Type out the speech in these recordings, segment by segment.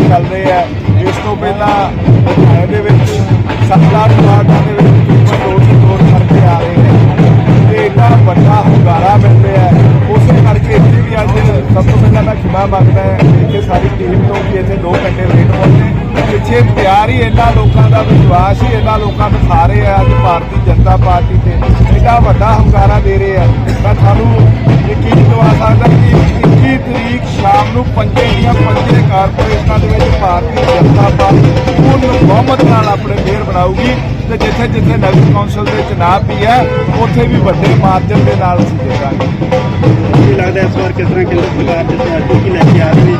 ਤੋਂ ਪਹਿਲਾਂ ਲੁਧਿਆਣੇ ਦੇ ਵਿੱਚ ਸੱਤਾ ਪਲਾਟਾਂ ਦੇ ਵਿੱਚ ਤਕਰੀਬਨ ਦੋ ਸੌ ਕਰੋੜ ਖਰਚੇ ਆ ਰਹੇ ਨੇ। ਤੇ ਇਹਦਾ ਵੱਡਾ ਹੁੰਗਾਰਾ ਮਿਲ ਰਿਹਾ ਹੈ। ਉਸੇ ਕਰਕੇ ਇੱਥੇ ਵੀ ਅੱਜ ਸਭ ਤੋਂ ਪਹਿਲਾਂ ਮੈਂ ਖਿਮਾ ਮੰਗਦਾ ਹਾਂ ਇੱਥੇ ਸਾਰੀ ਟੀਮ ਤੋਂ ਕਿ ਇੱਥੇ 2 ਘੰਟੇ ਵੇਟ ਹੋਣੇ ਪਿੱਛੇ ਪਿਆਰ ਹੀ ਇਹਨਾਂ ਲੋਕਾਂ ਦਾ, ਵਿਸ਼ਵਾਸ ਹੀ ਇਹਨਾਂ ਲੋਕਾਂ ਨੂੰ ਖਾ ਰਹੇ ਆ ਅੱਜ ਭਾਰਤੀ ਜਨਤਾ ਪਾਰਟੀ ਤੇ। ਇਹਦਾ ਵੱਡਾ ਹੁੰਗਾਰਾ ਦੇ ਰਹੇ ਆ। ਕਾਰਪੋਰੇਸ਼ਨਾਂ ਦੇ ਵਿੱਚ ਭਾਰਤੀ ਜਨਤਾ ਪਾਰਟੀ ਪੂਰਨ ਬਹੁਮਤ ਨਾਲ ਆਪਣੇ ਮੇਅਰ ਬਣਾਊਗੀ ਤੇ ਜਿੱਥੇ ਜਿੱਥੇ ਨਗਰ ਕੌਂਸਲ ਦੇ ਚੁਣਾਵ ਵੀ ਹੈ ਉੱਥੇ ਵੀ ਵੱਡੇ ਮਾਰਜਨ ਦੇ ਨਾਲ ਅਸੀਂ ਜਿੱਤਾਂਗੇ। ਕੀ ਲੱਗਦਾ ਇਸ ਵਾਰ ਕਿਸ ਤਰ੍ਹਾਂ ਕੇਂਦਰ ਸਰਕਾਰ ਜਿੱਥੇ ਅੱਜ ਕੀ ਲੈ ਕੇ ਆ ਰਹੀ ਦੀ ਹੈ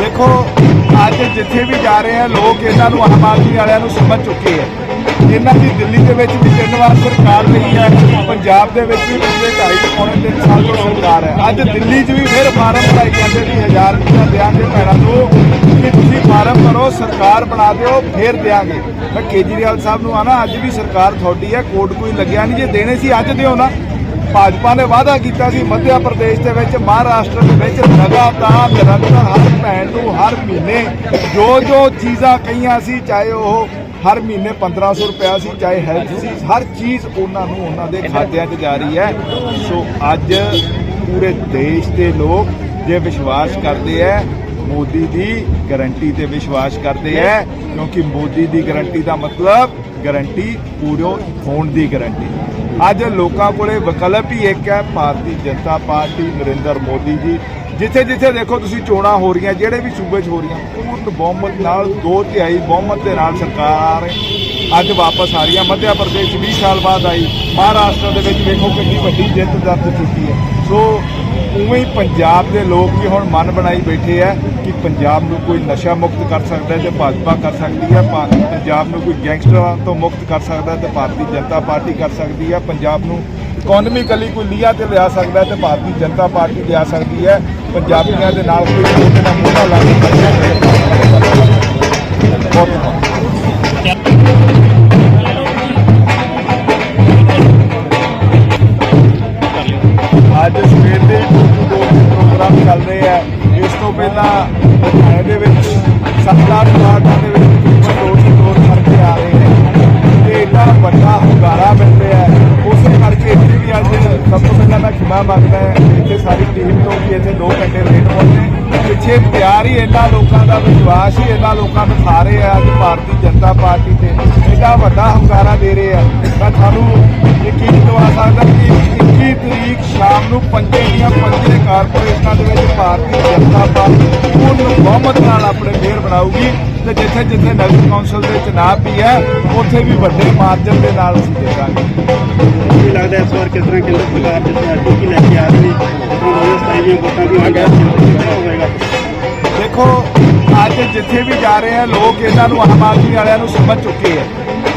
ਦੇਖੋ ਅੱਜ ਜਿੱਥੇ ਵੀ ਜਾ ਰਹੇ ਆ ਲੋਕ ਇਹਨਾਂ ਨੂੰ ਆਮ ਆਦਮੀ ਵਾਲਿਆਂ ਨੂੰ ਸਮਝ ਚੁੱਕੇ ਆ। ਇਹਨਾਂ ਦੀ ਦਿੱਲੀ ਦੇ ਵਿੱਚ ਵੀ ਤਿੰਨ ਵਾਰ ਸਰਕਾਰ ਰਹੀ ਹੈ, ਪੰਜਾਬ ਦੇ ਵਿੱਚ ਵੀ ਪਿਛਲੇ ਢਾਈ ਪੌਣੇ ਤਿੰਨ ਸਾਲ ਤੋਂ ਸਰਕਾਰ ਹੈ। ਅੱਜ ਦਿੱਲੀ 'ਚ ਵੀ ਫਿਰ ਫਾਰਮ ਭਰਾਈ ਜਾਂਦੇ ਵੀ ਹਜ਼ਾਰ ਰੁਪਇਆ ਦਿਆਂਗੇ ਭੈਣਾਂ ਨੂੰ ਕਿ ਤੁਸੀਂ ਫਾਰਮ ਭਰੋ, ਸਰਕਾਰ ਬਣਾ ਦਿਓ, ਫਿਰ ਦਿਆਂਗੇ। ਮੈਂ ਕੇਜਰੀਵਾਲ ਸਾਹਿਬ ਨੂੰ ਆਣਾ ਅੱਜ ਵੀ ਸਰਕਾਰ ਤੁਹਾਡੀ ਹੈ, ਕੋਰਟ ਕੋਈ ਲੱਗਿਆ ਨਹੀਂ, ਜੇ ਦੇਣੇ ਸੀ ਅੱਜ ਦਿਓ ਨਾ। ਭਾਜਪਾ ਨੇ ਵਾਅਦਾ ਕੀਤਾ ਸੀ, ਮੱਧ ਪ੍ਰਦੇਸ਼ ਦੇ ਵਿੱਚ, ਮਹਾਰਾਸ਼ਟਰ ਦੇ ਵਿੱਚ ਲਗਾਤਾਰ, ਨਿਰੰਤਰ, ਹਰ ਭੈਣ ਨੂੰ, ਹਰ ਮਹੀਨੇ ਜੋ ਜੋ ਚੀਜ਼ਾਂ ਕਹੀਆਂ ਸੀ, ਚਾਹੇ ਉਹ ਹਰ ਮਹੀਨੇ 1500 ਰੁਪਇਆ ਸੀ ਚਾਹੇ ਹੈਲਥ ਸੀ ਹਰ ਚੀਜ਼ ਉਹਨਾਂ ਨੂੰ ਉਹਨਾਂ ਦੇ ਖਾਤਿਆਂ 'ਚ ਜਾ ਰਹੀ ਹੈ। ਸੋ ਅੱਜ ਪੂਰੇ ਦੇਸ਼ ਦੇ ਲੋਕ ਜੇ ਵਿਸ਼ਵਾਸ ਕਰਦੇ ਹੈ ਮੋਦੀ ਦੀ ਗਾਰੰਟੀ ਤੇ ਵਿਸ਼ਵਾਸ ਕਰਦੇ ਹੈ ਕਿਉਂਕਿ ਮੋਦੀ ਦੀ ਗਾਰੰਟੀ ਦਾ ਮਤਲਬ ਗਾਰੰਟੀ ਪੂਰੇ ਹੋਣ ਦੀ ਗਾਰੰਟੀ ਅੱਜ ਲੋਕਾਂ ਕੋਲੇ ਵਿਕਲਪ ਹੀ ਇੱਕ ਹੈ ਭਾਰਤੀ ਜਨਤਾ ਪਾਰਟੀ ਨਰਿੰਦਰ ਮੋਦੀ ਜੀ। ਜਿੱਥੇ ਜਿੱਥੇ ਦੇਖੋ ਤੁਸੀਂ ਚੋਣਾਂ ਹੋ ਰਹੀਆਂ, ਜਿਹੜੇ ਵੀ ਸੂਬੇ 'ਚ ਹੋ ਰਹੀਆਂ, ਪੂਰਨ ਬਹੁਮਤ ਨਾਲ ਦੋ ਤਿਹਾਈ ਬਹੁਮਤ ਦੇ ਨਾਲ ਸਰਕਾਰ ਅੱਜ ਵਾਪਸ ਆ ਰਹੀ ਹੈ। ਮੱਧ ਪ੍ਰਦੇਸ਼ 20 ਸਾਲ ਬਾਅਦ ਆਈ। ਮਹਾਰਾਸ਼ਟਰ ਦੇ ਵਿੱਚ ਵੇਖੋ ਕਿੰਨੀ ਵੱਡੀ ਜਿੱਤ ਦਰਜ ਕੀਤੀ ਹੈ। ਸੋ ਉਵੇਂ ਹੀ ਪੰਜਾਬ ਦੇ ਲੋਕ ਵੀ ਹੁਣ ਮਨ ਬਣਾਈ ਬੈਠੇ ਆ ਕਿ ਪੰਜਾਬ ਨੂੰ ਕੋਈ ਨਸ਼ਾ ਮੁਕਤ ਕਰ ਸਕਦਾ ਹੈ ਤੇ ਭਾਜਪਾ ਕਰ ਸਕਦੀ ਹੈ ਭਾ- ਪੰਜਾਬ ਨੂੰ ਕੋਈ ਗੈਂਗਸਟਰਾਂ ਤੋਂ ਮੁਕਤ ਕਰ ਸਕਦਾ ਹੈ ਤੇ ਭਾਰਤੀ ਜਨਤਾ ਪਾਰਟੀ ਕਰ ਸਕਦੀ ਹੈ। ਪੰਜਾਬ ਨੂੰ ਇਕਨੋਮਿਕਲੀ ਕੋਈ ਲੀਆ ਤੇ ਲਿਆ ਸਕਦਾ ਹੈ ਤੇ ਭਾਰਤੀ ਜਨਤਾ ਪਾਰਟੀ ਲਿਆ ਸਕਦੀ ਹੈ। ਪੰਜਾਬੀਆਂ ਦੇ ਨਾਲ ਕੋਈ ਮੋਢੇ ਨਾਲ ਮੋਢਾ ਲਾ ਕੇ ਅੱਜ ਸਵੇਰ ਦੇ ਦੋ ਪ੍ਰੋਗਰਾਮ ਚੱਲ ਰਹੇ ਆ। ਇਸ ਤੋਂ ਪਹਿਲਾਂ ਲੁਧਿਆਣੇ ਦੇ ਵਿੱਚ ਸੱਤਾ ਪਲਾਟਾਂ ਦੇ ਵਿੱਚ ਦੋ ਸਭ ਤੋਂ ਪਹਿਲਾਂ ਮੈਂ ਖਿਮਾ ਮੰਗਦਾ ਇੱਥੇ ਸਾਰੀ ਟੀਮ ਤੋਂ ਕਿ ਇੱਥੇ 2 ਘੰਟੇ ਲੇਟ ਹੋਣੇ ਪਿੱਛੇ ਪਿਆਰ ਹੀ ਇਹਨਾਂ ਲੋਕਾਂ ਦਾ, ਵਿਸ਼ਵਾਸ ਹੀ ਇਹਨਾਂ ਲੋਕਾਂ ਦਿਖਾ ਰਹੇ ਆ ਅੱਜ ਭਾਰਤੀ ਜਨਤਾ ਪਾਰਟੀ ਤੇ। ਇਹਦਾ ਵੱਡਾ ਹੁੰਗਾਰਾ ਦੇ ਰਹੇ ਆ। ਮੈਂ ਤੁਹਾਨੂੰ ਯਕੀਨ ਦਿਵਾ ਸਕਦਾ ਕਿ 21 ਤਰੀਕ ਨੂੰ ਪੰਜੇ ਦੀਆਂ ਪੰਜੇ ਕਾਰਪੋਰੇਸ਼ਨਾਂ ਦੇ ਵਿੱਚ ਭਾਰਤੀ ਜਨਤਾ ਪਾਰਟੀ ਪੂਰਨ ਬਹੁਮਤ ਨਾਲ ਆਪਣੇ ਮੇਅਰ ਬਣਾਊਗੀ ਤੇ ਜਿੱਥੇ ਜਿੱਥੇ ਨਗਰ ਕੌਂਸਲ ਦੇ ਚੁਣਾਵ ਵੀ ਹੈ ਉੱਥੇ ਵੀ ਵੱਡੇ ਮਾਰਜਨ ਦੇ ਨਾਲ ਅਸੀਂ ਜਿੱਤਾਂਗੇ ਕੀ ਲੱਗਦਾ ਇਸ ਵਾਰ ਕਿਸ ਤਰ੍ਹਾਂ ਕੇਂਦਰ ਸਰਕਾਰ ਜਿੱਥੇ ਅੱਜ ਕੀ ਲੈ ਕੇ ਆ ਰਹੀ ਦੀਆਂ ਵੋਟਾਂ ਦੀ ਮੰਗ ਹੈ ਦੇਖੋ ਅੱਜ ਜਿੱਥੇ ਵੀ ਜਾ ਰਹੇ ਆ ਲੋਕ ਇਹਨਾਂ ਨੂੰ ਆਮ ਆਦਮੀ ਵਾਲਿਆਂ ਨੂੰ ਸਮਝ ਚੁੱਕੇ ਆ।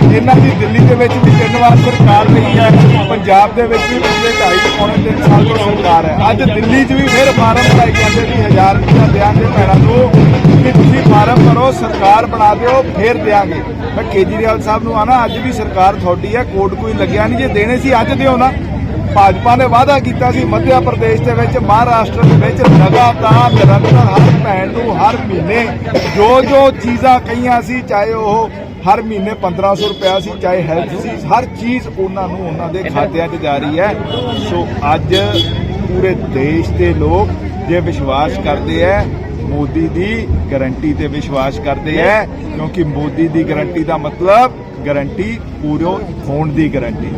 ਇਹਨਾਂ ਦੀ ਦਿੱਲੀ ਦੇ ਵਿੱਚ ਵੀ ਤਿੰਨ ਵਾਰ ਸਰਕਾਰ ਰਹੀ ਹੈ, ਪੰਜਾਬ ਦੇ ਵਿੱਚ ਵੀ ਪਿਛਲੇ ਢਾਈ ਪੌਣੇ ਤਿੰਨ ਸਾਲ ਤੋਂ ਸਰਕਾਰ ਹੈ। ਅੱਜ ਦਿੱਲੀ 'ਚ ਵੀ ਫਿਰ ਫਾਰਮ ਭਰਾਈ ਜਾਂਦੇ ਵੀ ਹਜ਼ਾਰ ਰੁਪਇਆ ਦਿਆਂਗੇ ਭੈਣਾਂ ਨੂੰ ਕਿ ਤੁਸੀਂ ਫਾਰਮ ਭਰੋ, ਸਰਕਾਰ ਬਣਾ ਦਿਓ, ਫਿਰ ਦਿਆਂਗੇ। ਮੈਂ ਕੇਜਰੀਵਾਲ ਸਾਹਿਬ ਨੂੰ ਆਣਾ, ਅੱਜ ਵੀ ਸਰਕਾਰ ਤੁਹਾਡੀ ਹੈ ਕੋਰਟ ਕੋਈ ਲੱਗਿਆ ਨਹੀਂ, ਜੇ ਦੇਣੇ ਸੀ ਅੱਜ ਦਿਓ ਨਾ। ਭਾਜਪਾ ਨੇ ਵਾਅਦਾ ਕੀਤਾ ਸੀ ਮੱਧ ਪ੍ਰਦੇਸ਼ ਦੇ ਵਿੱਚ, ਮਹਾਰਾਸ਼ਟਰ ਦੇ ਵਿੱਚ ਲਗਾਤਾਰ, ਨਿਰੰਤਰ ਹਰ ਭੈਣ ਨੂੰ ਹਰ ਮਹੀਨੇ ਜੋ ਜੋ ਚੀਜ਼ਾਂ ਕਹੀਆਂ ਸੀ, ਚਾਹੇ ਉਹ ਹਰ ਮਹੀਨੇ 1500 ਰੁਪਇਆ ਸੀ ਚਾਹੇ ਹੈਲਥ ਸੀ, ਹਰ ਚੀਜ਼ ਉਹਨਾਂ ਨੂੰ ਉਹਨਾਂ ਦੇ ਖਾਤਿਆਂ 'ਚ ਜਾ ਰਹੀ ਹੈ। ਸੋ ਅੱਜ ਪੂਰੇ ਦੇਸ਼ ਦੇ ਲੋਕ ਜੇ ਵਿਸ਼ਵਾਸ ਕਰਦੇ ਹੈ ਮੋਦੀ ਦੀ ਗਾਰੰਟੀ ਤੇ ਵਿਸ਼ਵਾਸ ਕਰਦੇ ਹੈ ਕਿਉਂਕਿ ਮੋਦੀ ਦੀ ਗਾਰੰਟੀ ਦਾ ਮਤਲਬ ਗਾਰੰਟੀ ਪੂਰੇ ਹੋਣ ਦੀ ਗਾਰੰਟੀ।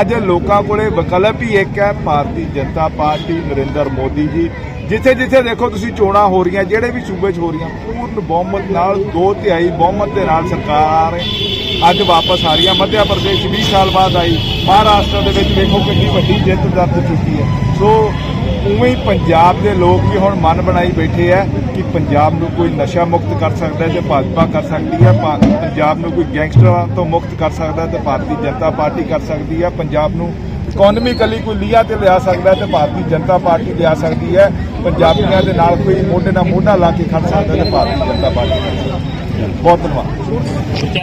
ਅੱਜ ਲੋਕਾਂ ਕੋਲੇ ਵਿਕਲਪ ਹੀ ਇੱਕ ਹੈ, ਭਾਰਤੀ ਜਨਤਾ ਪਾਰਟੀ, ਨਰਿੰਦਰ ਮੋਦੀ ਜੀ। ਜਿੱਥੇ ਜਿੱਥੇ ਦੇਖੋ ਤੁਸੀਂ ਚੋਣਾਂ ਹੋ ਰਹੀਆਂ, ਜਿਹੜੇ ਵੀ ਸੂਬੇ 'ਚ ਹੋ ਰਹੀਆਂ, ਪੂਰਨ ਬਹੁਮਤ ਨਾਲ, ਦੋ ਤਿਹਾਈ ਬਹੁਮਤ ਦੇ ਨਾਲ ਸਰਕਾਰ ਅੱਜ ਵਾਪਸ ਆ ਰਹੀ ਹੈ ਮੱਧ ਪ੍ਰਦੇਸ਼ 20 ਸਾਲ ਬਾਅਦ ਆਈ। ਮਹਾਰਾਸ਼ਟਰ ਦੇ ਵਿੱਚ ਦੇਖੋ ਕਿੰਨੀ ਵੱਡੀ ਜਿੱਤ ਦਰਜ ਕੀਤੀ ਹੈ। ਸੋ ਉਵੇਂ ਹੀ ਪੰਜਾਬ ਦੇ ਲੋਕ ਵੀ ਹੁਣ ਮਨ ਬਣਾਈ ਬੈਠੇ ਆ ਕਿ ਪੰਜਾਬ ਨੂੰ ਕੋਈ ਨਸ਼ਾ ਮੁਕਤ ਕਰ ਸਕਦਾ ਹੈ ਤੇ ਭਾਜਪਾ ਕਰ ਸਕਦੀ ਹੈ ਭਾ- ਪੰਜਾਬ ਨੂੰ ਕੋਈ ਗੈਂਗਸਟਰਾਂ ਤੋਂ ਮੁਕਤ ਕਰ ਸਕਦਾ ਹੈ ਤੇ ਭਾਰਤੀ ਜਨਤਾ ਪਾਰਟੀ ਕਰ ਸਕਦੀ ਹੈ ਪੰਜਾਬ ਨੂੰ ਇਕਨੋਮਿਕਲੀ ਕੋਈ ਲੀਆ ਤੇ ਲਿਆ ਸਕਦਾ ਹੈ ਤੇ ਭਾਰਤੀ ਜਨਤਾ ਪਾਰਟੀ ਲਿਆ ਸਕਦੀ ਹੈ ਪੰਜਾਬੀਆਂ ਦੇ ਨਾਲ ਕੋਈ ਮੋਢੇ ਨਾਲ ਮੋਢਾ ਲਾ ਕੇ ਖੜ ਸਕਦਾ ਹੈ ਤੇ ਭਾਰਤੀ ਜਨਤਾ ਪਾਰਟੀ ਕਰ ਸਕਦੀ ਬਹੁਤ ਧੰਨਵਾਦ।